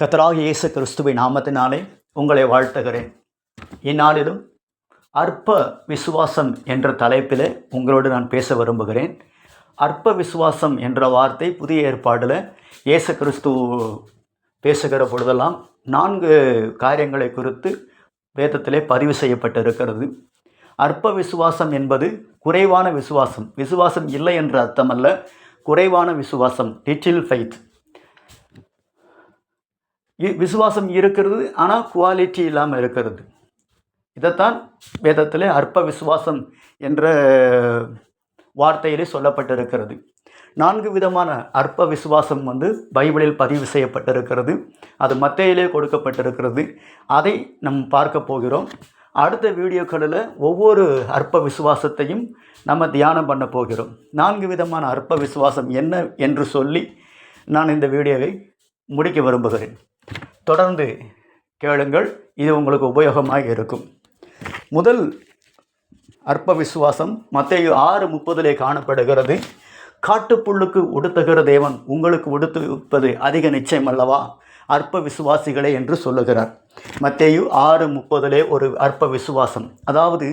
கத்தராக இயேசு கிறிஸ்துவின் நாமத்தினாலே உங்களை வாழ்த்துகிறேன். இந்நாளிலும் அற்ப விசுவாசம் என்ற தலைப்பில் உங்களோடு நான் பேச விரும்புகிறேன். அற்ப விசுவாசம் என்ற வார்த்தை புதிய ஏற்பாடில் இயேசு கிறிஸ்து பேசுகிற பொழுதெல்லாம் நான்கு காரியங்களை குறித்து வேதத்திலே பதிவு செய்யப்பட்டிருக்கிறது. அற்ப விசுவாசம் என்பது குறைவான விசுவாசம். விசுவாசம் இல்லை என்ற அர்த்தமல்ல. குறைவான விசுவாசம் லிட்டில் ஃபைத் விசுவாசம் இருக்கிறது ஆனால் குவாலிட்டி இல்லாமல் இருக்கிறது. இதைத்தான் வேதத்தில் அற்ப விசுவாசம் என்ற வார்த்தையிலே சொல்லப்பட்டிருக்கிறது. நான்கு விதமான அற்ப விசுவாசம் வந்து பைபிளில் பதிவு செய்யப்பட்டிருக்கிறது. அது மத்தையிலே கொடுக்கப்பட்டிருக்கிறது. அதை நம் பார்க்க போகிறோம். அடுத்த வீடியோக்களில் ஒவ்வொரு அற்ப விசுவாசத்தையும் நம்ம தியானம் பண்ண போகிறோம். நான்கு விதமான அற்ப விசுவாசம் என்ன என்று சொல்லி நான் இந்த வீடியோவை முடிக்க விரும்புகிறேன். தொடர்ந்து கேளுங்கள். இது உங்களுக்கு உபயோகமாக இருக்கும். முதல் அற்ப விசுவாசம் மத்திய ஆறு முப்பதிலே காணப்படுகிறது. காட்டுப்புல்லுக்கு உடுத்துகிற தேவன் உங்களுக்கு உடுத்துவிப்பது அதிக நிச்சயம் அல்லவா? அற்ப விசுவாசிகளே என்று சொல்லுகிறார். மத்தேயு ஆறு முப்பதிலே ஒரு அற்ப விசுவாசம் அதாவது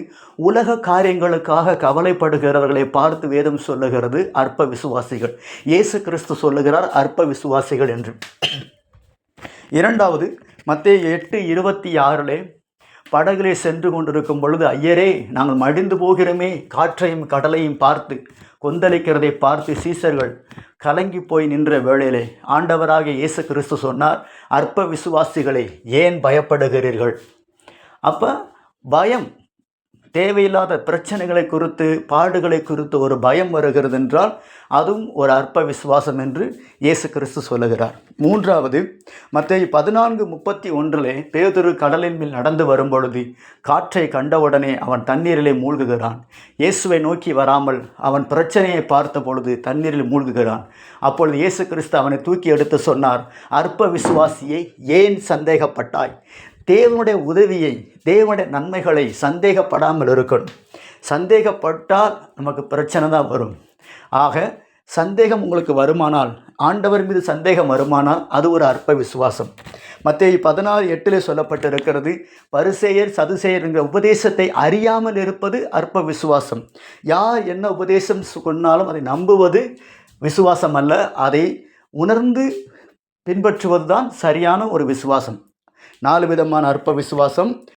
உலக காரியங்களுக்காக கவலைப்படுகிறவர்களை பார்த்து வேதம் சொல்லுகிறது அற்ப விசுவாசிகள் இயேசு கிறிஸ்து சொல்லுகிறார் அற்ப விசுவாசிகள் என்று. இரண்டாவது மத்திய எட்டு இருபத்தி ஆறிலே படகிலே சென்று கொண்டிருக்கும் பொழுது ஐயரே நாங்கள் மடிந்து போகிறோமே. காற்றையும் கடலையும் பார்த்து கொந்தளிக்கிறதை பார்த்து சீசர்கள் கலங்கி போய் நின்ற வேளையிலே ஆண்டவராக இயேசு கிறிஸ்து சொன்னார் அற்ப விசுவாசிகளே ஏன் பயப்படுகிறீர்கள்? அப்போ பயம் தேவையில்லாத பிரச்சனைகளை குறித்து பாடுகளை குறித்து ஒரு பயம் வருகிறது என்றால் அதுவும் ஒரு அற்ப விசுவாசம் என்று இயேசு கிறிஸ்து சொல்லுகிறார். மூன்றாவது மத்திய பதினான்கு முப்பத்தி ஒன்றிலே பேதுரு கடலின் மேல் நடந்து வரும் பொழுது காற்றை கண்டவுடனே அவன் தண்ணீரிலே மூழ்குகிறான். இயேசுவை நோக்கி வராமல் அவன் பிரச்சனையை பார்த்த பொழுது தண்ணீரில் மூழ்குகிறான். அப்பொழுது இயேசு கிறிஸ்து அவனை தூக்கி எடுத்து சொன்னார் அற்ப விசுவாசியை ஏன் சந்தேகப்பட்டாய்? தேவனுடைய உதவியை தேவனுடைய நன்மைகளை சந்தேகப்படாமல் இருக்கணும். சந்தேகப்பட்டால் நமக்கு பிரச்சனை தான் வரும். ஆக சந்தேகம் உங்களுக்கு வருமானால் ஆண்டவர் மீது சந்தேகம் வருமானால் அது ஒரு அற்ப விசுவாசம். மத்திய பதினாறு எட்டில் சொல்லப்பட்டிருக்கிறது பரிசேயர் சதுசேயர் என்கிற உபதேசத்தை அறியாமல் இருப்பது அற்ப விசுவாசம். யார் என்ன உபதேசம் சொன்னாலும் அதை நம்புவது விசுவாசம் அல்ல அதை உணர்ந்து பின்பற்றுவது தான் சரியான ஒரு விசுவாசம். நாலு விதமான அற்ப விசுவாசம்.